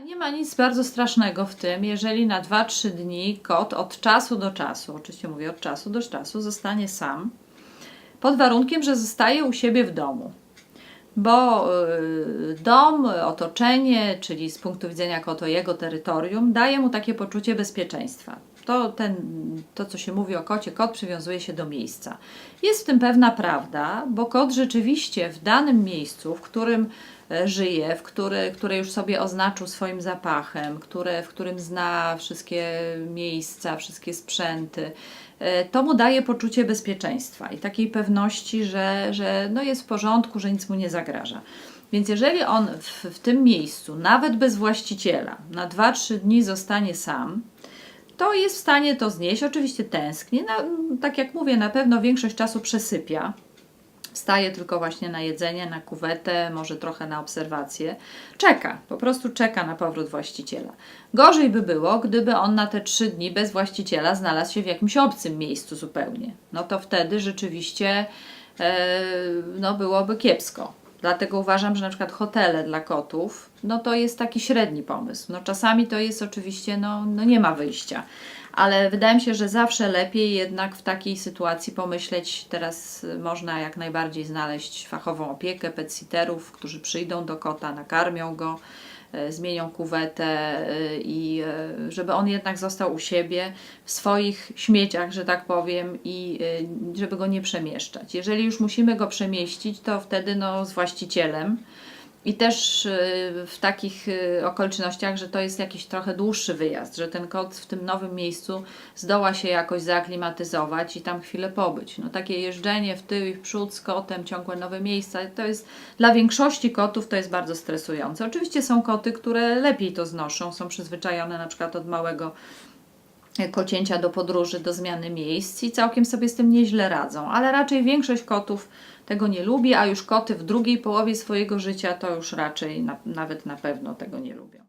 Nie ma nic bardzo strasznego w tym, jeżeli na 2-3 dni kot od czasu do czasu, oczywiście mówię od czasu do czasu, zostanie sam, pod warunkiem, że zostaje u siebie w domu. Bo y, dom, otoczenie, czyli z punktu widzenia koto jego terytorium, daje mu takie poczucie bezpieczeństwa. To, ten, to, co się mówi o kocie, kot przywiązuje się do miejsca. Jest w tym pewna prawda, bo kot rzeczywiście w danym miejscu, w którym e, żyje, w które, które już sobie oznaczył swoim zapachem, które, w którym zna wszystkie miejsca, wszystkie sprzęty, e, to mu daje poczucie bezpieczeństwa i takiej pewności, że, że no jest w porządku, że nic mu nie zagraża. Więc jeżeli on w, w tym miejscu, nawet bez właściciela, na 2-3 dni zostanie sam, to jest w stanie to znieść. Oczywiście tęskni. Na, tak jak mówię, na pewno większość czasu przesypia. Wstaje tylko właśnie na jedzenie, na kuwetę, może trochę na obserwację. Czeka, po prostu czeka na powrót właściciela. Gorzej by było, gdyby on na te trzy dni bez właściciela znalazł się w jakimś obcym miejscu zupełnie. No to wtedy rzeczywiście e, no byłoby kiepsko. Dlatego uważam, że na przykład hotele dla kotów, no to jest taki średni pomysł. No czasami to jest oczywiście, no, no nie ma wyjścia. Ale wydaje mi się, że zawsze lepiej jednak w takiej sytuacji pomyśleć, teraz można jak najbardziej znaleźć fachową opiekę petsitterów, którzy przyjdą do kota, nakarmią go, zmienią kuwetę y, i y, żeby on jednak został u siebie w swoich śmieciach, że tak powiem, i żeby go nie przemieszczać. Jeżeli już musimy go przemieścić, to wtedy no, z właścicielem. I też y, w takich y, okolicznościach, że to jest jakiś trochę dłuższy wyjazd, że ten kot w tym nowym miejscu zdoła się jakoś zaaklimatyzować i tam chwilę pobyć. No takie jeżdżenie w tył i w przód z kotem, ciągłe nowe miejsca, to jest dla większości kotów to jest bardzo stresujące. Oczywiście są koty, które lepiej to znoszą, są przyzwyczajone na przykład od małego kocięcia do podróży, do zmiany miejsc i całkiem sobie z tym nieźle radzą, ale raczej większość kotów tego nie lubi, a już koty w drugiej połowie swojego życia to już raczej na, nawet na pewno tego nie lubią.